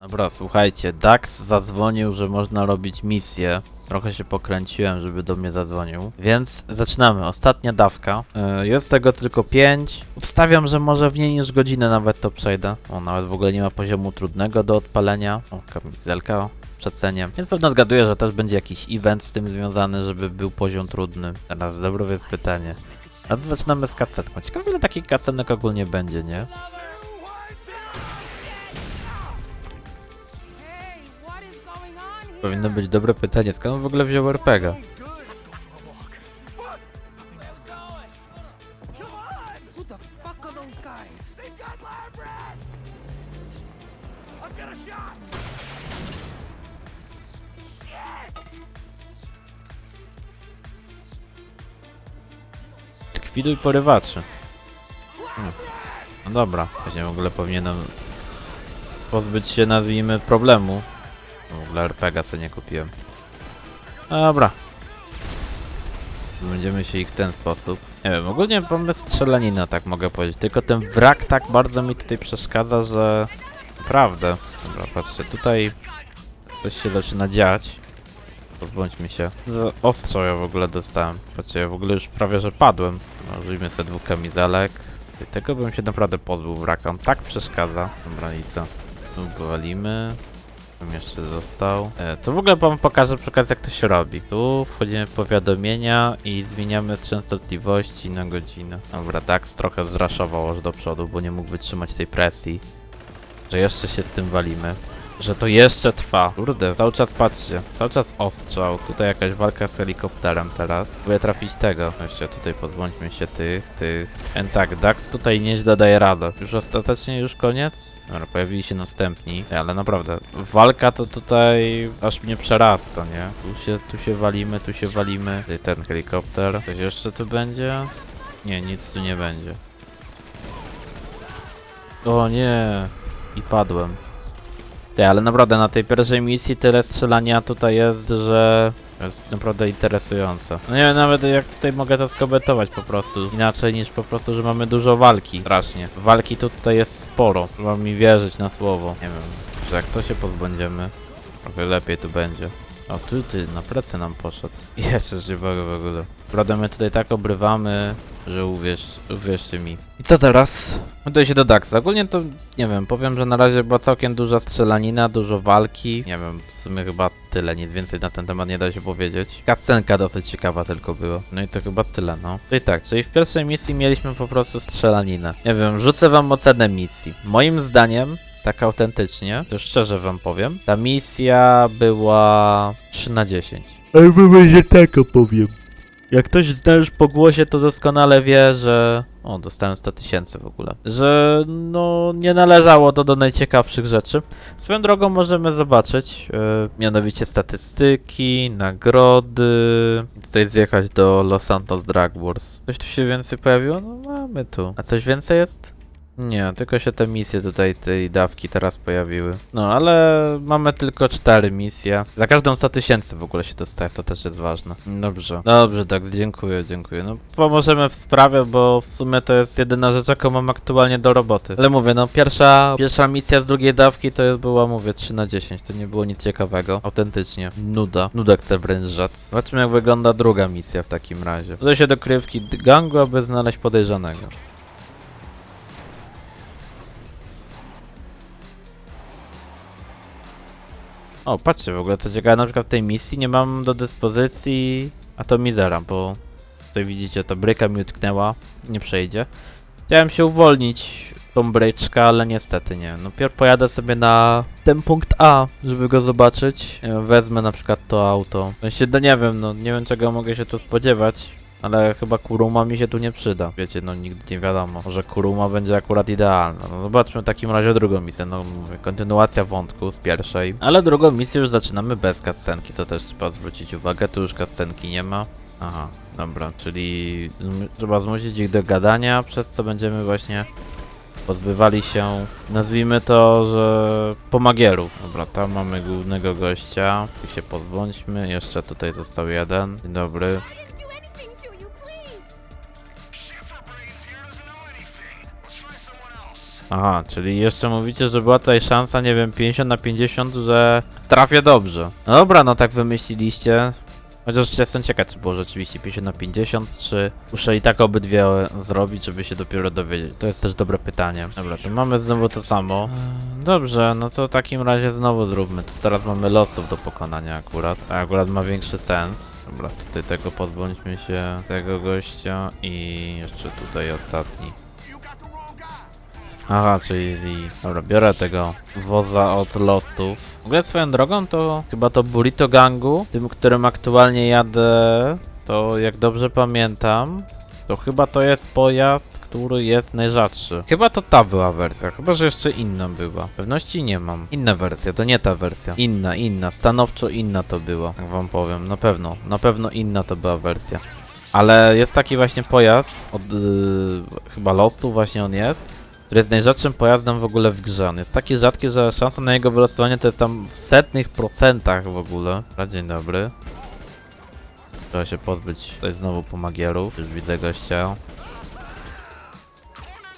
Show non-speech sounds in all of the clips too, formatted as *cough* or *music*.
Dobra, słuchajcie, Dax zadzwonił, że można robić misję. Trochę się pokręciłem, żeby do mnie zadzwonił. Więc zaczynamy. Ostatnia dawka. E, Jest tego tylko 5. Obstawiam, że może w niej niż godzinę nawet to przejdę. O, nawet w ogóle nie ma poziomu trudnego do odpalenia. O, kamizelka o przecenie. Więc pewno zgaduję, że też będzie jakiś event z tym związany, żeby był poziom trudny. Teraz jest pytanie. A to zaczynamy z kasetką. Ciekawe ile takich kasetek ogólnie będzie, nie? Powinno być dobre pytanie, skąd on w ogóle wziął RPG? Who the fuck are those guys? They've got lab rat! I've got a shot! Tkwiduj porywaczy. Hmm. No dobra, właśnie w ogóle powinienem pozbyć się, nazwijmy, problemu. W ogóle RPG co nie kupiłem. Dobra. Będziemy się ich w ten sposób. Nie wiem, ogólnie mamy strzelaninę, tak mogę powiedzieć. Tylko ten wrak tak bardzo mi tutaj przeszkadza, że... Naprawdę. Dobra, patrzcie, tutaj coś się zaczyna dziać. Pozbądźmy się. Z ostrza ja w ogóle dostałem. Patrzcie, ja w ogóle już prawie, że padłem. Użyjmy sobie dwóch kamizelek. Tego bym się naprawdę pozbył wraka. On tak przeszkadza. Dobra, i co? Tu walimy. Bym jeszcze został. E, to w ogóle wam pokażę przy jak to się robi. Tu wchodzimy w powiadomienia i zmieniamy z częstotliwości na godzinę. Dobra, Dax trochę zraszował aż do przodu, bo nie mógł wytrzymać tej presji. Że jeszcze się z tym walimy. Że to jeszcze trwa. Kurde, cały czas patrzcie. Cały czas ostrzał. Tutaj jakaś walka z helikopterem teraz. Próbuję trafić tego. Jeszcze tutaj pozbądźmy się tych, tych. And tak, Dax tutaj nieźle daje radę. Już ostatecznie już koniec? Dobra, pojawili się następni. Nie, Ale naprawdę, walka to tutaj aż mnie przerasta, nie? Tu się, tu się walimy, tu się walimy. Tutaj ten helikopter. Coś jeszcze tu będzie? Nie, nic tu nie będzie. O nie. I padłem. Ty, ale naprawdę na tej pierwszej misji tyle strzelania tutaj jest, że jest naprawdę interesujące. No nie wiem nawet jak tutaj mogę to skomentować po prostu. Inaczej niż po prostu, że mamy dużo walki. Strasznie. Walki tu tutaj jest sporo. Trzeba mi wierzyć na słowo. Nie wiem, że jak to się pozbędziemy, trochę lepiej tu będzie. O, tu ty, na plecy nam poszedł. *laughs* Jeszcze boję w ogóle. Prawda, my tutaj tak obrywamy, że uwierz, uwierzcie mi. I co teraz? Udaję się do Daxa. Ogólnie to, nie wiem, powiem, że na razie była całkiem duża strzelanina, dużo walki. Nie wiem, w sumie chyba tyle, nic więcej na ten temat nie da się powiedzieć. Kascenka dosyć ciekawa tylko była. No i to chyba tyle, no. Czyli tak, czyli w pierwszej misji mieliśmy po prostu strzelaninę. Nie wiem, rzucę wam ocenę misji. Moim zdaniem, tak autentycznie, to szczerze wam powiem, ta misja była 3 na 10. Ale że tak opowiem. Jak ktoś znasz po głosie, to doskonale wie, że... O, dostałem 100 tysięcy w ogóle. Że no nie należało to do najciekawszych rzeczy. Swoją drogą możemy zobaczyć, e, mianowicie statystyki, nagrody. Tutaj zjechać do Los Santos Drag Wars. Coś tu się więcej pojawiło? No mamy tu. A coś więcej jest? Nie, tylko się te misje tutaj, tej dawki teraz pojawiły. No, ale mamy tylko cztery misje. Za każdą 100 tysięcy w ogóle się dostaje, to też jest ważne. Dobrze. Dobrze, tak, dziękuję, dziękuję. No, pomożemy w sprawie, bo w sumie to jest jedyna rzecz, jaką mam aktualnie do roboty. Ale mówię, no, pierwsza, pierwsza misja z drugiej dawki to jest była, mówię, 3 na 10. To nie było nic ciekawego. Autentycznie. Nuda. Nuda chce wręcz rzec. Zobaczmy, jak wygląda druga misja w takim razie. Udaj się do krywki gangu, aby znaleźć podejrzanego. O, patrzcie, w ogóle co ciekawe, na przykład w tej misji nie mam do dyspozycji atomizera, bo tutaj widzicie, ta bryka mi utknęła, nie przejdzie. Chciałem się uwolnić tą bryczkę, ale niestety nie. No pierw pojadę sobie na ten punkt A, żeby go zobaczyć. Wezmę na przykład to auto. W sensie, no nie wiem, no nie wiem czego mogę się tu spodziewać. Ale chyba Kuruma mi się tu nie przyda. Wiecie, no nigdy nie wiadomo. Może Kuruma będzie akurat idealna. No zobaczmy w takim razie drugą misję. No mówię, kontynuacja wątku z pierwszej. Ale drugą misję już zaczynamy bez cutscenki, to też trzeba zwrócić uwagę. Tu już cutscenki nie ma. Aha, dobra, czyli trzeba zmusić ich do gadania, przez co będziemy właśnie pozbywali się, nazwijmy to, że pomagierów. Dobra, tam mamy głównego gościa. Ich się pozbądźmy. Jeszcze tutaj został jeden. Dzień dobry. Aha, czyli jeszcze mówicie, że była tutaj szansa, nie wiem, 50 na 50, że trafię dobrze. No dobra, no tak wymyśliliście. Chociaż jestem ciekaw, czy było rzeczywiście 50 na 50, czy muszę i tak obydwie zrobić, żeby się dopiero dowiedzieć. To jest też dobre pytanie. Dobra, to mamy znowu to samo. Dobrze, no to w takim razie znowu zróbmy. To teraz mamy lostów do pokonania akurat. A akurat ma większy sens. Dobra, tutaj tego pozbądźmy się, tego gościa i jeszcze tutaj ostatni. Aha, czyli... Dobra, biorę tego woza od Lostów. W ogóle swoją drogą to chyba to Burrito Gangu, tym, którym aktualnie jadę, to jak dobrze pamiętam, to chyba to jest pojazd, który jest najrzadszy. Chyba to ta była wersja, chyba że jeszcze inna była. Pewności nie mam. Inna wersja, to nie ta wersja. Inna, inna, stanowczo inna to była, jak wam powiem. Na pewno, na pewno inna to była wersja. Ale jest taki właśnie pojazd od yy, chyba Lostu właśnie on jest, który jest najrzadszym pojazdem w ogóle w grze. On jest taki rzadki, że szansa na jego wylosowanie to jest tam w setnych procentach w ogóle. A, Dzień dobry. Trzeba się pozbyć tutaj znowu pomagierów. Już widzę gościa.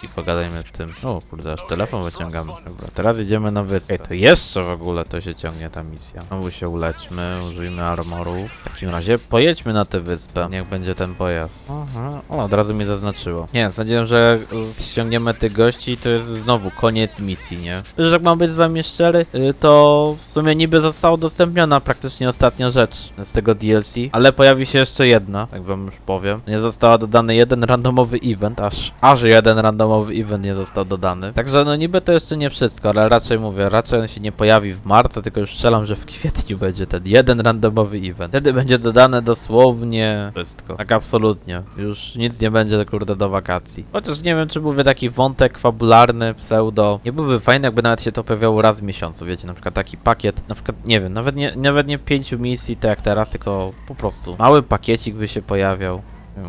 I pogadajmy z tym. O kurde, aż telefon wyciągamy. Dobra, teraz idziemy na wyspę. Ej, to jeszcze w ogóle to się ciągnie ta misja. Znowu się uleczmy, użyjmy armorów. W takim razie pojedźmy na tę wyspę. Niech będzie ten pojazd. Aha. O, od razu mi zaznaczyło. Nie, sądziłem, że ściągniemy tych gości i to jest znowu koniec misji, nie? Że jak mam być z wami szczery, y, to w sumie niby została udostępniona praktycznie ostatnia rzecz z tego DLC, ale pojawi się jeszcze jedna, tak wam już powiem. Nie została dodany jeden randomowy event, aż, aż jeden randomowy event nie został dodany. Także no niby to jeszcze nie wszystko, ale raczej mówię, raczej on się nie pojawi w marcu, tylko już strzelam, że w kwietniu będzie ten jeden randomowy event. Wtedy będzie dodane dosłownie wszystko. Tak absolutnie. Już nic nie będzie kurde do wakacji. Chociaż nie wiem, czy byłby taki wątek fabularny, pseudo. Nie byłby fajny, jakby nawet się to pojawiało raz w miesiącu, wiecie, na przykład taki pakiet, na przykład, nie wiem, nawet nie, nawet nie pięciu misji, tak jak teraz, tylko po prostu mały pakiecik by się pojawiał.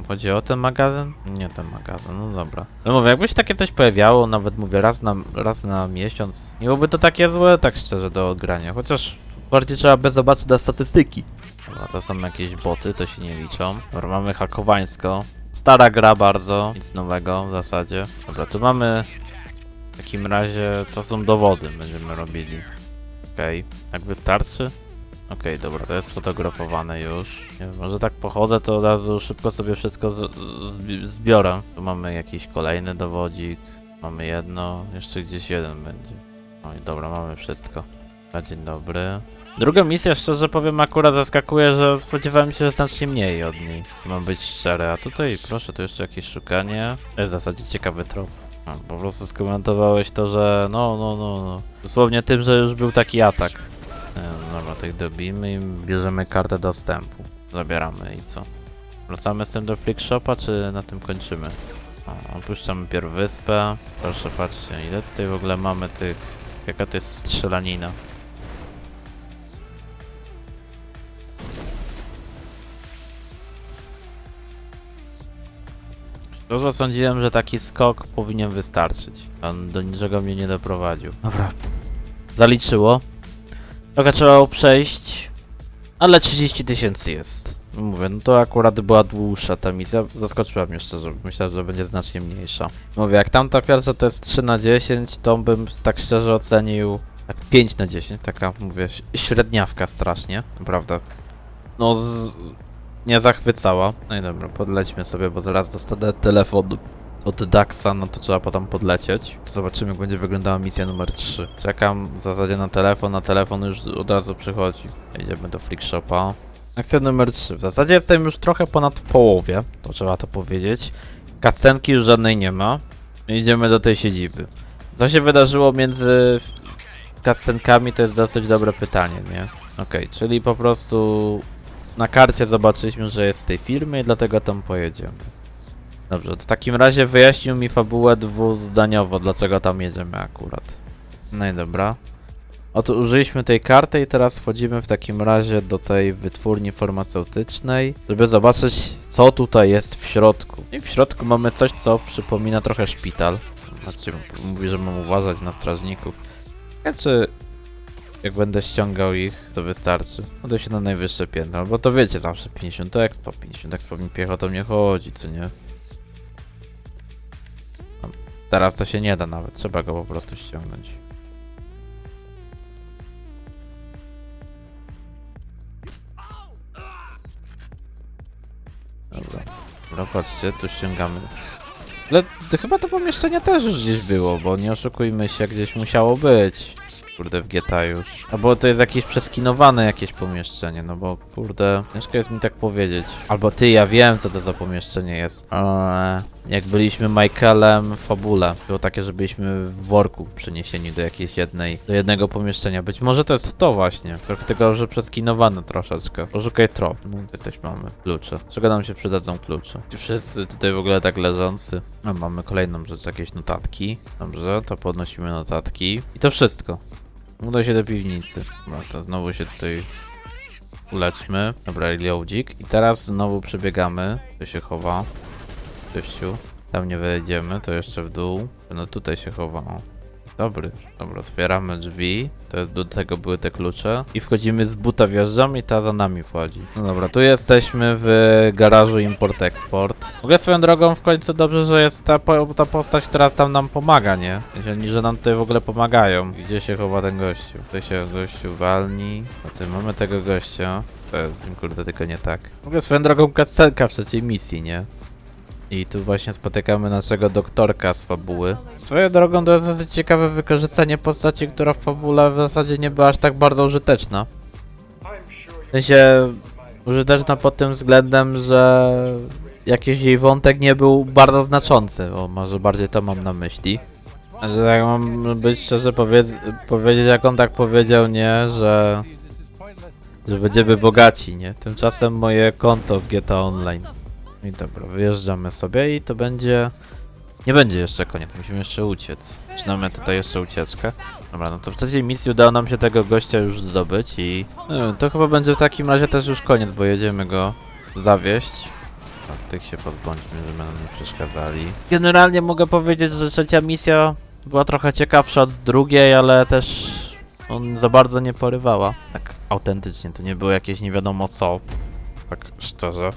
Chodzi o ten magazyn? Nie ten magazyn, no dobra. No mówię, jakby się takie coś pojawiało, nawet mówię, raz na, raz na miesiąc, nie byłoby to takie złe, tak szczerze, do odgrania, chociaż bardziej trzeba by zobaczyć na statystyki. Dobra, to są jakieś boty, to się nie liczą. Dobra, mamy hakowańsko. Stara gra bardzo, nic nowego w zasadzie. Dobra, tu mamy w takim razie, to są dowody, będziemy robili. Okej, tak wystarczy? Okej, dobra, to jest sfotografowane już. Nie wiem, może tak pochodzę, to od razu szybko sobie wszystko zbiorę. Tu mamy jakiś kolejny dowodzik. Mamy jedno, jeszcze gdzieś jeden będzie. No i dobra, mamy wszystko. Dzień dobry. Druga misja, szczerze powiem, akurat zaskakuje, że spodziewałem się, znacznie mniej od niej. Mam być szczery, a tutaj, proszę, tu jeszcze jakieś szukanie. To jest w zasadzie ciekawy trop. A, po prostu skomentowałeś to, że no, no, no, no. Dosłownie tym, że już był taki atak. E, Dobra, tych dobimy i bierzemy kartę dostępu. Zabieramy i co? Wracamy z tym do Flick Shopa, czy na tym kończymy? O, opuszczamy pierw wyspę. Proszę, patrzcie, ile tutaj w ogóle mamy tych... Jaka to jest strzelanina? Szczerze sądziłem, że taki skok powinien wystarczyć. On do niczego mnie nie doprowadził. Dobra. Zaliczyło. Trochę trzeba było przejść, ale 30 tysięcy jest. Mówię, no to akurat była dłuższa ta misja. Zaskoczyła mnie szczerze, myślałem, że będzie znacznie mniejsza. Mówię, jak tamta pierwsza to jest 3 na 10, to bym tak szczerze ocenił tak 5 na 10, taka mówię, średniawka strasznie, naprawdę. No z... nie zachwycała. No i dobra, podlećmy sobie, bo zaraz dostanę telefon od Daxa, no to trzeba potem podlecieć. Zobaczymy, jak będzie wyglądała misja numer 3. Czekam w zasadzie na telefon, a telefon już od razu przychodzi. Idziemy do Flick Shopa. Akcja numer 3. W zasadzie jestem już trochę ponad w połowie, to trzeba to powiedzieć. Kacenki już żadnej nie ma. Idziemy do tej siedziby. Co się wydarzyło między cutscenkami, to jest dosyć dobre pytanie, nie? Okej, czyli po prostu na karcie zobaczyliśmy, że jest z tej firmy i dlatego tam pojedziemy. Dobrze, to w takim razie wyjaśnił mi fabułę dwuzdaniowo, dlaczego tam jedziemy akurat. No i dobra. Oto użyliśmy tej karty i teraz wchodzimy w takim razie do tej wytwórni farmaceutycznej, żeby zobaczyć, co tutaj jest w środku. I w środku mamy coś, co przypomina trochę szpital. Znaczy, mówi, że mam uważać na strażników. Znaczy, jak będę ściągał ich, to wystarczy. No to się na najwyższe piętro, bo to wiecie, zawsze 50 expo, 50 expo mi piechotą nie chodzi, co nie? Teraz to się nie da nawet, trzeba go po prostu ściągnąć. Dobra, dobra patrzcie, tu ściągamy. Ale to chyba to pomieszczenie też już gdzieś było, bo nie oszukujmy się, gdzieś musiało być. Kurde, w GTA już. Albo to jest jakieś przeskinowane jakieś pomieszczenie, no bo kurde, ciężko jest mi tak powiedzieć. Albo ty, ja wiem co to za pomieszczenie jest. Eee, jak byliśmy Michaelem w fabule, było takie, że byliśmy w worku przeniesieni do jakiejś jednej, do jednego pomieszczenia. Być może to jest to właśnie, tylko tego, że przeskinowane troszeczkę. Poszukaj trop. No tutaj coś mamy. Klucze. Czego nam się przydadzą klucze? Ci Wszyscy tutaj w ogóle tak leżący. A mamy kolejną rzecz, jakieś notatki. Dobrze, to podnosimy notatki. I to wszystko. Udaj się do piwnicy. Dobra, to znowu się tutaj uleczmy. Dobra, reloadzik. I teraz znowu przebiegamy. Tu się chowa. Gościu. Tam nie wejdziemy, to jeszcze w dół. No tutaj się chowa. Dobry. Dobra, otwieramy drzwi. To do tego były te klucze. I wchodzimy z buta, wjeżdżamy i ta za nami wchodzi. No dobra, tu jesteśmy w garażu Import-Export. W ogóle swoją drogą w końcu dobrze, że jest ta, ta postać, która tam nam pomaga, nie? Oni, że nam tutaj w ogóle pomagają. Gdzie się chowa ten gościu? Tutaj się gościu walni. A ty mamy tego gościa. To jest z nim kurde tylko nie tak. W ogóle swoją drogą kacelka w trzeciej misji, nie? I tu właśnie spotykamy naszego doktorka z fabuły. Swoją drogą to jest dosyć ciekawe wykorzystanie postaci, która w fabule w zasadzie nie była aż tak bardzo użyteczna. W sensie użyteczna pod tym względem, że jakiś jej wątek nie był bardzo znaczący, o może bardziej to mam na myśli. Że jak mam być szczerze powiedz, powiedzieć, jak on tak powiedział, nie, że, że będziemy bogaci, nie? Tymczasem moje konto w GTA Online. I dobra, wyjeżdżamy sobie i to będzie... Nie będzie jeszcze koniec, musimy jeszcze uciec. Zaczynamy tutaj jeszcze ucieczkę. Dobra, no to w trzeciej misji udało nam się tego gościa już zdobyć i... Wiem, to chyba będzie w takim razie też już koniec, bo jedziemy go zawieść. A tych się pozbądźmy, żeby nam nie przeszkadzali. Generalnie mogę powiedzieć, że trzecia misja była trochę ciekawsza od drugiej, ale też on za bardzo nie porywała. Tak autentycznie, to nie było jakieś nie wiadomo co. Tak szczerze.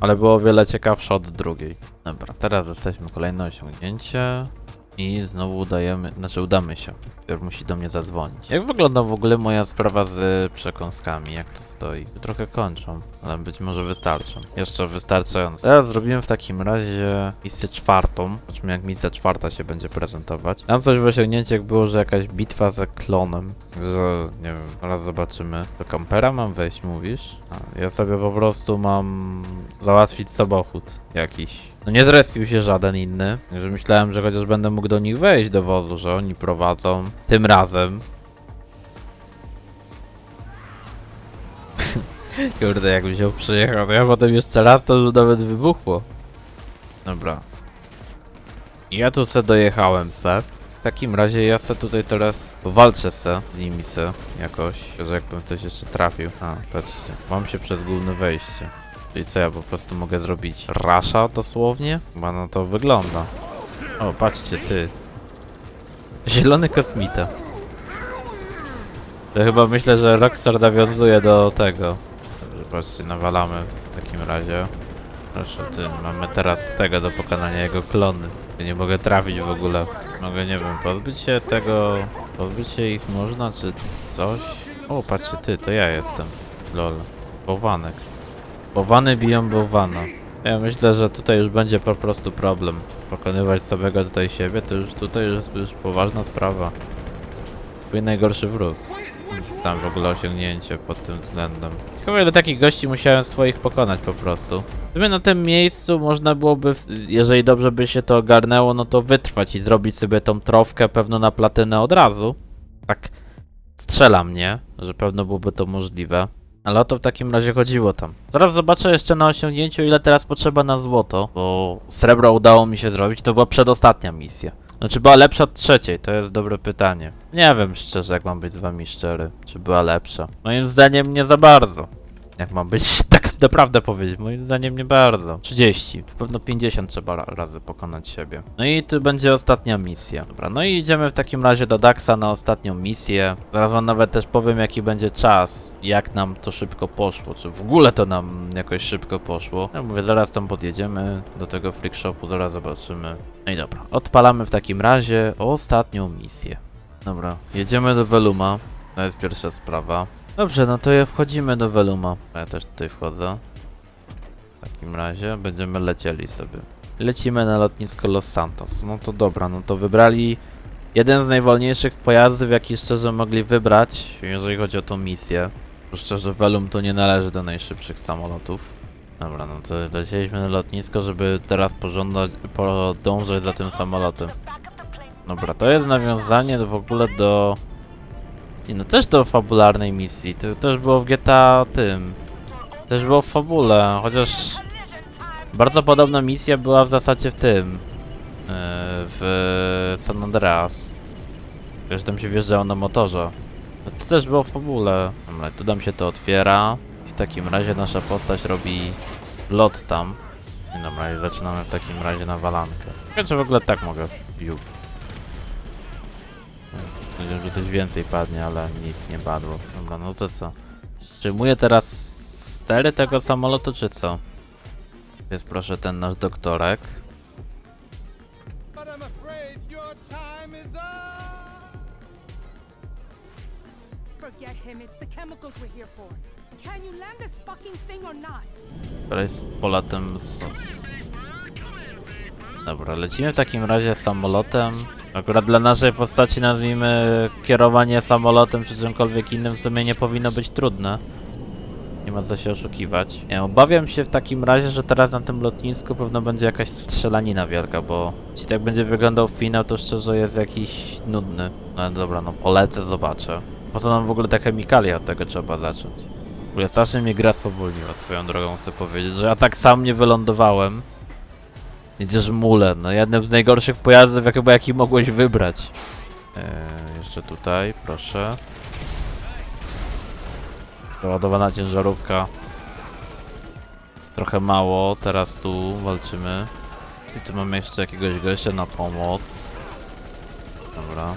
Ale było o wiele ciekawsze od drugiej. Dobra, teraz jesteśmy kolejne osiągnięcie. I znowu udajemy, znaczy udamy się. Pierw musi do mnie zadzwonić. Jak wygląda w ogóle moja sprawa z przekąskami? Jak to stoi? Trochę kończą, ale być może wystarczą. Jeszcze wystarczająco. Teraz zrobimy w takim razie misję czwartą. Zobaczmy jak misja czwarta się będzie prezentować. Tam coś w osiągnięciach było, że jakaś bitwa ze klonem. Że nie wiem, teraz zobaczymy. Do kampera mam wejść, mówisz? A, ja sobie po prostu mam załatwić samochód jakiś. No nie zrespił się żaden inny, że myślałem, że chociaż będę mógł do nich wejść do wozu, że oni prowadzą. Tym razem. *laughs* Kurde, jakbym się przyjechał, to ja potem jeszcze raz to już nawet wybuchło. Dobra. Ja tu se dojechałem se. W takim razie ja se tutaj teraz walczę se z nimi se jakoś, że jakbym ktoś jeszcze trafił. A, patrzcie, mam się przez główne wejście. Czyli co ja po prostu mogę zrobić? Rasza dosłownie? Chyba na to wygląda. O, patrzcie ty. Zielony kosmita. To chyba myślę, że Rockstar nawiązuje do tego. Dobrze, patrzcie, nawalamy w takim razie. Proszę ty, mamy teraz tego do pokonania jego klony. Nie mogę trafić w ogóle. Mogę, nie wiem, pozbyć się tego... Pozbyć się ich można, czy coś? O, patrzcie ty, to ja jestem. Lol. Bałwanek. Bałwany biją bałwana. Ja myślę, że tutaj już będzie po prostu problem. Pokonywać samego tutaj siebie, to już tutaj jest już poważna sprawa. Twój najgorszy wróg. Tam w ogóle osiągnięcie pod tym względem. Ciekawe ile takich gości musiałem swoich pokonać po prostu. Gdyby na tym miejscu można byłoby, w- jeżeli dobrze by się to ogarnęło, no to wytrwać i zrobić sobie tą trofkę pewno na platynę od razu. Tak strzelam, nie? Że pewno byłoby to możliwe. Ale o to w takim razie chodziło tam. Zaraz zobaczę jeszcze na osiągnięciu, ile teraz potrzeba na złoto, bo srebro udało mi się zrobić, to była przedostatnia misja. Znaczy była lepsza od trzeciej, to jest dobre pytanie. Nie wiem szczerze, jak mam być z wami szczery, czy była lepsza. Moim zdaniem nie za bardzo. Jak mam być naprawdę powiedzieć, moim zdaniem nie bardzo. 30, pewno 50 trzeba ra razy pokonać siebie. No i tu będzie ostatnia misja. Dobra, no i idziemy w takim razie do Daxa na ostatnią misję. Zaraz wam nawet też powiem jaki będzie czas, jak nam to szybko poszło, czy w ogóle to nam jakoś szybko poszło. Ja mówię, zaraz tam podjedziemy do tego freak shopu, zaraz zobaczymy. No i dobra, odpalamy w takim razie ostatnią misję. Dobra, jedziemy do Veluma. To jest pierwsza sprawa. Dobrze, no to ja wchodzimy do Veluma. Ja też tutaj wchodzę. W takim razie będziemy lecieli sobie. Lecimy na lotnisko Los Santos. No to dobra, no to wybrali jeden z najwolniejszych pojazdów, jaki szczerze mogli wybrać, jeżeli chodzi o tą misję. Szczerze, Velum to nie należy do najszybszych samolotów. Dobra, no to lecieliśmy na lotnisko, żeby teraz pożądać, podążać za tym samolotem. Dobra, to jest nawiązanie w ogóle do... Nie no, też do fabularnej misji. To też było w GTA tym. Też było w fabule, chociaż... Bardzo podobna misja była w zasadzie w tym. yy, W San Andreas. Wiesz, tam się wjeżdżało na motorze. No to też było w fabule. Dobra, tu nam się to otwiera. W takim razie nasza postać robi lot tam. I Dobra, i zaczynamy w takim razie na walankę. Ciekawe, w ogóle tak mogę. Ju. Myślałem, że coś więcej padnie, ale nic nie padło. Dobra, no to co? Przyjmuję teraz stery tego samolotu, czy co? Jest proszę ten nasz doktorek. Forget jest polatem z... z... Dobra, lecimy w takim razie samolotem. Akurat dla naszej postaci nazwijmy kierowanie samolotem czy czymkolwiek innym w sumie nie powinno być trudne. Nie ma co się oszukiwać. Nie, obawiam się w takim razie, że teraz na tym lotnisku pewno będzie jakaś strzelanina wielka, bo jeśli tak będzie wyglądał finał, to szczerze jest jakiś nudny. No dobra, no polecę, zobaczę. Po co nam w ogóle te chemikalia? Od tego trzeba zacząć. W ogóle strasznie mnie gra spowolniła swoją drogą, chcę powiedzieć, że ja tak sam nie wylądowałem. Widzisz mule, no jednym z najgorszych pojazdów, jak chyba jaki mogłeś wybrać. Eee, jeszcze tutaj, proszę. Przeładowana ciężarówka. Trochę mało, teraz tu walczymy. I tu mamy jeszcze jakiegoś gościa na pomoc. Dobra.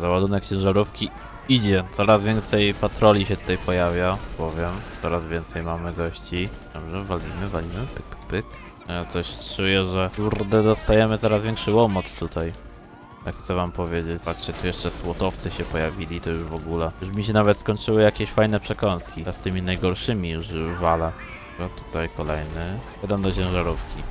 Załadunek ciężarówki idzie. Coraz więcej patroli się tutaj pojawia, powiem. Coraz więcej mamy gości. Dobrze, walimy, walimy, pyk, pyk, pyk. Ja coś czuję, że kurde, dostajemy coraz większy łomot tutaj. Tak chcę wam powiedzieć. Patrzcie, tu jeszcze słotowcy się pojawili, to już w ogóle. Już mi się nawet skończyły jakieś fajne przekąski. A z tymi najgorszymi już walę. No tutaj kolejny. Podam do ciężarówki.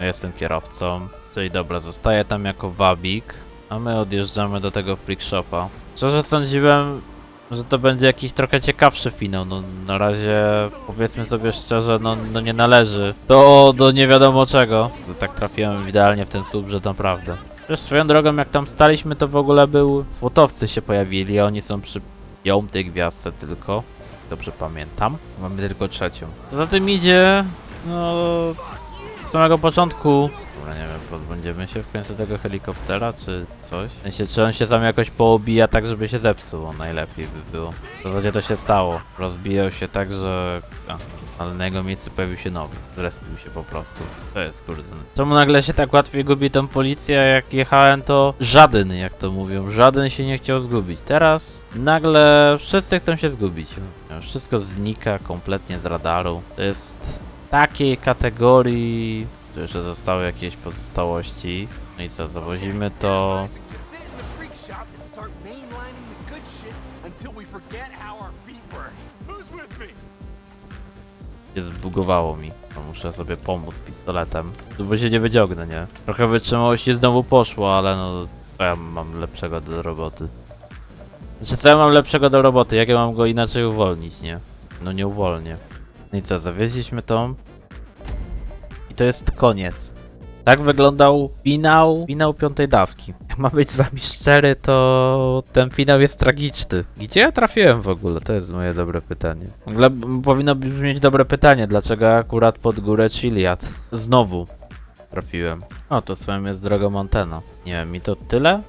Jestem kierowcą. Czyli dobra, zostaję tam jako wabik. A my odjeżdżamy do tego freak shopa. Szczerze sądziłem, że to będzie jakiś trochę ciekawszy finał. No na razie powiedzmy sobie szczerze, no, no nie należy do, do nie wiadomo czego. Tak trafiłem idealnie w ten słup, że naprawdę. Też swoją drogą, jak tam staliśmy, to w ogóle był. Słotowcy się pojawili, a oni są przy piątej gwiazdce tylko. Dobrze pamiętam. Mamy tylko trzecią. Poza tym idzie. No. Z samego początku. Dobra, nie wiem, pozbędziemy się w końcu tego helikoptera, czy coś? W sensie, czy on się sam jakoś poobija tak, żeby się zepsuł? Najlepiej by było. W zasadzie to się stało. Rozbijał się tak, że... A, ale na jego miejscu pojawił się nowy. Zrespił się po prostu. To jest kurde. Czemu nagle się tak łatwiej gubi tą policję? Jak jechałem, to żaden, jak to mówią, żaden się nie chciał zgubić. Teraz nagle wszyscy chcą się zgubić. Wszystko znika kompletnie z radaru. To jest takiej kategorii. Tu jeszcze zostały jakieś pozostałości. No i co, zawozimy to. Się zbugowało mi. Muszę sobie pomóc pistoletem. No bo się nie wyciągnę, nie? Trochę wytrzymałości znowu poszło, ale no co ja mam lepszego do roboty? Znaczy co ja mam lepszego do roboty? Jak ja mam go inaczej uwolnić, nie? No nie uwolnię. I co, zawieźliśmy tą. I to jest koniec. Tak wyglądał finał, finał piątej dawki. Jak mam być z wami szczery, to ten finał jest tragiczny. Gdzie ja trafiłem w ogóle? To jest moje dobre pytanie. W ogóle powinno brzmieć dobre pytanie, dlaczego akurat pod górę Chiliad? Znowu trafiłem. O, to swoją jest droga Montana. Nie wiem, i to tyle?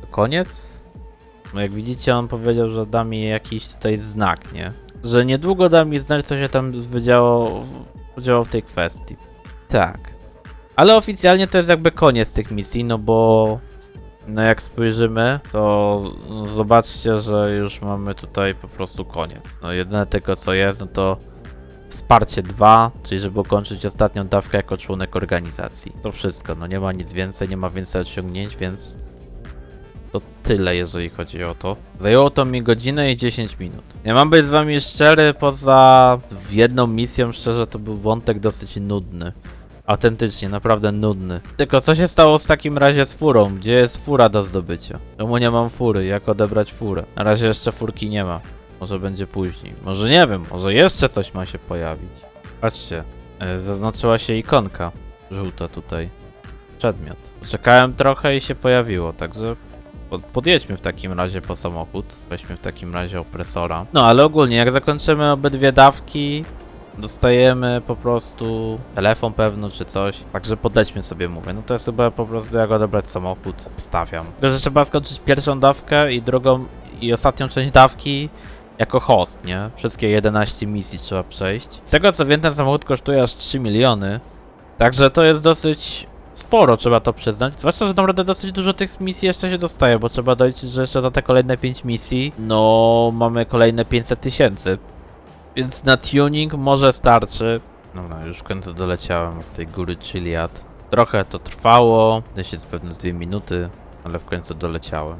To koniec? No jak widzicie, on powiedział, że da mi jakiś tutaj znak, nie? Że niedługo da mi znać, co się tam wydziało, wydziało w tej kwestii. Tak. Ale oficjalnie to jest jakby koniec tych misji, no bo no jak spojrzymy, to zobaczcie, że już mamy tutaj po prostu koniec. No jedyne tylko co jest, no to wsparcie 2, czyli żeby ukończyć ostatnią dawkę jako członek organizacji. To wszystko, no nie ma nic więcej, nie ma więcej osiągnięć, więc to tyle, jeżeli chodzi o to. Zajęło to mi godzinę i 10 minut. Ja mam być z wami szczery, poza jedną misją, szczerze, to był wątek dosyć nudny. Autentycznie, naprawdę nudny. Tylko co się stało w takim razie z furą? Gdzie jest fura do zdobycia? Czemu nie mam fury? Jak odebrać furę? Na razie jeszcze furki nie ma. Może będzie później. Może nie wiem, może jeszcze coś ma się pojawić. Patrzcie, e, zaznaczyła się ikonka żółta tutaj. Przedmiot. Czekałem trochę i się pojawiło, także podjedźmy w takim razie po samochód. Weźmy w takim razie opresora. No ale ogólnie, jak zakończymy obydwie dawki, dostajemy po prostu telefon pewno czy coś. Także podlećmy sobie, mówię. No to jest chyba po prostu jak odebrać samochód. Wstawiam. Tylko, że trzeba skończyć pierwszą dawkę i drugą i ostatnią część dawki jako host, nie? Wszystkie 11 misji trzeba przejść. Z tego co wiem, ten samochód kosztuje aż 3 miliony. Także to jest dosyć sporo, trzeba to przyznać. Zwłaszcza, że naprawdę dosyć dużo tych misji jeszcze się dostaje, bo trzeba doliczyć, że jeszcze za te kolejne 5 misji, no mamy kolejne 500 tysięcy. Więc na tuning może starczy. Dobra, już w końcu doleciałem z tej góry Chiliad. Trochę to trwało, jest pewnie z 2 minuty, ale w końcu doleciałem.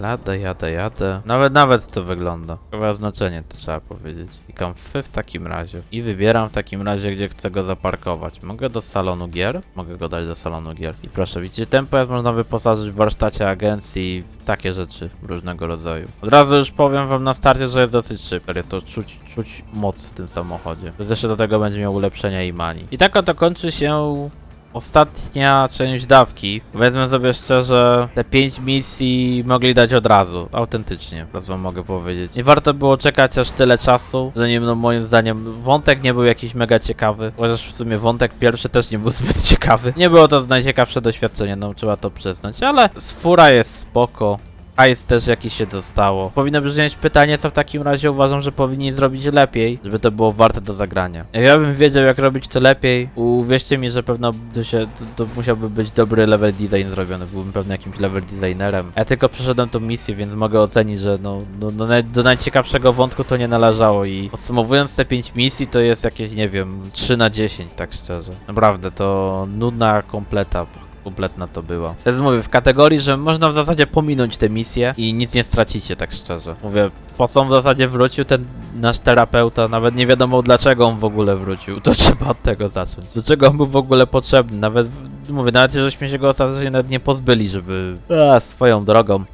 Lada, jadę, jadę. Nawet, nawet to wygląda. Chyba znaczenie to trzeba powiedzieć. Klikam F w takim razie. I wybieram w takim razie, gdzie chcę go zaparkować. Mogę do salonu gier? Mogę go dać do salonu gier. I proszę, widzicie, ten pojazd można wyposażyć w warsztacie agencji, takie rzeczy różnego rodzaju. Od razu już powiem wam na starcie, że jest dosyć szybki. To czuć, czuć moc w tym samochodzie. Zresztą do tego będzie miał ulepszenia i mani. I tak oto kończy się ostatnia część dawki. Wezmę sobie szczerze, te 5 misji mogli dać od razu. Autentycznie, raz wam mogę powiedzieć. Nie warto było czekać aż tyle czasu, że no moim zdaniem wątek nie był jakiś mega ciekawy. Chociaż w sumie wątek pierwszy też nie był *laughs* zbyt ciekawy. Nie było to najciekawsze doświadczenie, no trzeba to przyznać, ale fura jest spoko. Hajs też jakiś się dostało. Powinno brzmieć pytanie, co w takim razie uważam, że powinni zrobić lepiej, żeby to było warte do zagrania. Jak ja bym wiedział, jak robić to lepiej, uwierzcie mi, że pewno to, się, to, to musiałby być dobry level design zrobiony. Byłbym pewnie jakimś level designerem. Ja tylko przeszedłem tą misję, więc mogę ocenić, że no, no, no do najciekawszego wątku to nie należało i podsumowując te 5 misji, to jest jakieś, nie wiem, 3 na 10, tak szczerze. Naprawdę, to nudna kompleta kompletna to była. Jest mówię, w kategorii, że można w zasadzie pominąć te misje i nic nie stracicie, tak szczerze. Mówię, po co on w zasadzie wrócił ten nasz terapeuta, nawet nie wiadomo dlaczego on w ogóle wrócił, to *laughs* trzeba od tego zacząć. Do czego on był w ogóle potrzebny, nawet, mówię, nawet żeśmy się go ostatecznie nawet nie pozbyli, żeby... A, swoją drogą.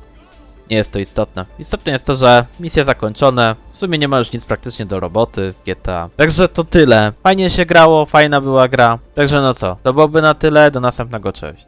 Nie jest to istotne. Istotne jest to, że misje zakończone. W sumie nie ma już nic praktycznie do roboty GTA. Także to tyle. Fajnie się grało, fajna była gra. Także no co, to byłoby na tyle. Do następnego, cześć.